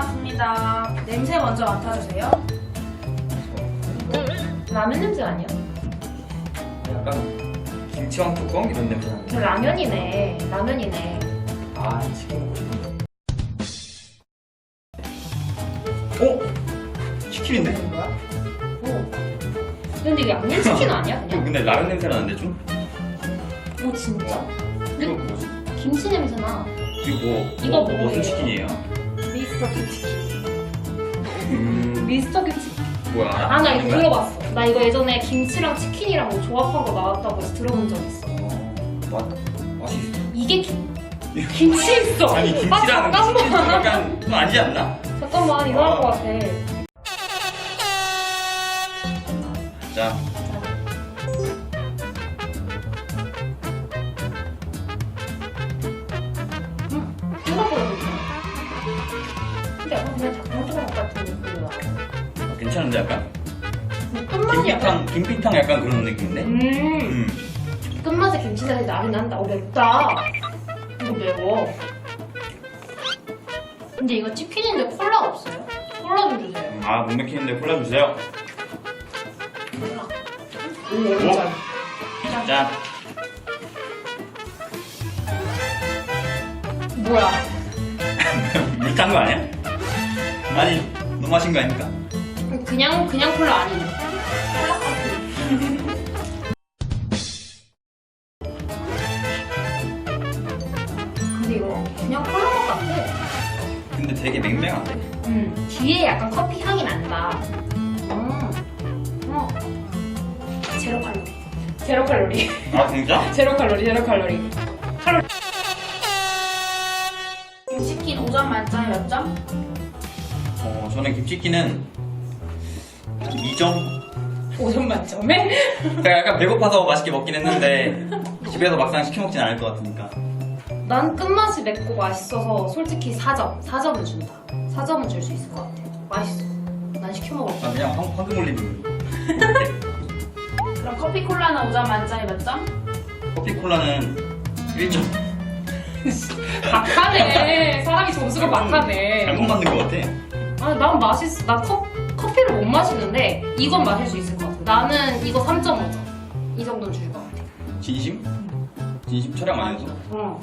알겠습니다. 냄새 먼저 맡아주세요. 라면 냄새 아니야? 약간 김치왕 뚜껑 이런 냄새 나는데. 그 라면이네. 라면이네. 아 치킨 먹고 싶은데. 어? 치킨인데? 거야? 오. 근데 이게 양념치킨 아니야? 이거 그냥? 근데 라면 냄새 나는데 좀? 오 진짜? 이거 뭐지? 김치 냄새 나. 이거 뭐? 이거 뭐, 뭐예요? 무슨 치킨이에요? 미스터 김치킨. 음 미스터 김치. 뭐야? 아 나 이거 아닌가? 들어봤어. 나 이거 예전에 김치랑 치킨이랑 뭐 조합한 거 나왔다고 해서 들어본 적 있어. 어, 맛 맛이 있어. 이게 김 김치 있어. 아니 김치랑 아, 잠깐만. 치킨 약간 좀 아니지 않나? 잠깐만 이상할 아. 것 같아. 자 약간 그냥 닭강정 같은 느낌이 나. 괜찮은데 약간? 근데 끝맛이 약간 김피탕 김피탕 약간 그런 느낌인데? 음 음. 끝맛에 김치살이 나긴 한다. 어 맵다. 이거 매워. 근데 이거 치킨인데 콜라 없어요? 콜라 좀 주세요. 아, 못 맥히는데 콜라 주세요. 콜라. 오, 진짜. 짠. 뭐야? 물탄 거 아니야? 아니, 너무 마신 거 아닙니까? 그냥 그냥 콜라 커피. 근데 이거 그냥 콜라 맛 같아. 근데 되게 맹맹한데? 음, 뒤에 약간 커피 향이 난다. 음, 어. 제로 칼로리. 제로 칼로리. 아, 진짜? 제로 칼로리, 제로 칼로리. 칼로리. 치킨 5점 만점에 몇 점? 어, 저는 김치찌개는 2점? 5점 만점에? 제가 약간 배고파서 맛있게 먹긴 했는데 집에서 막상 시켜 먹진 않을 것 같으니까 난 끝맛이 맵고 맛있어서 솔직히 4점. 4점은 준다. 4점은 줄 수 있을 것 같아. 맛있어. 난 시켜 먹을 거야. 난 그냥 황, 황금 올리브 그럼 커피 콜라는 5점 만점에 몇 점? 커피 콜라는 1점 막하네. 사람이 점수가 막하네. 잘못 만든 것 같아 아니, 난 맛있어. 나 커, 커피를 못 마시는데 이건 마실 수 있을 것 같아. 나는 이거 3.5점. 이 정도는 줄 것 같아. 진심? 진심 촬영 안 해서 어.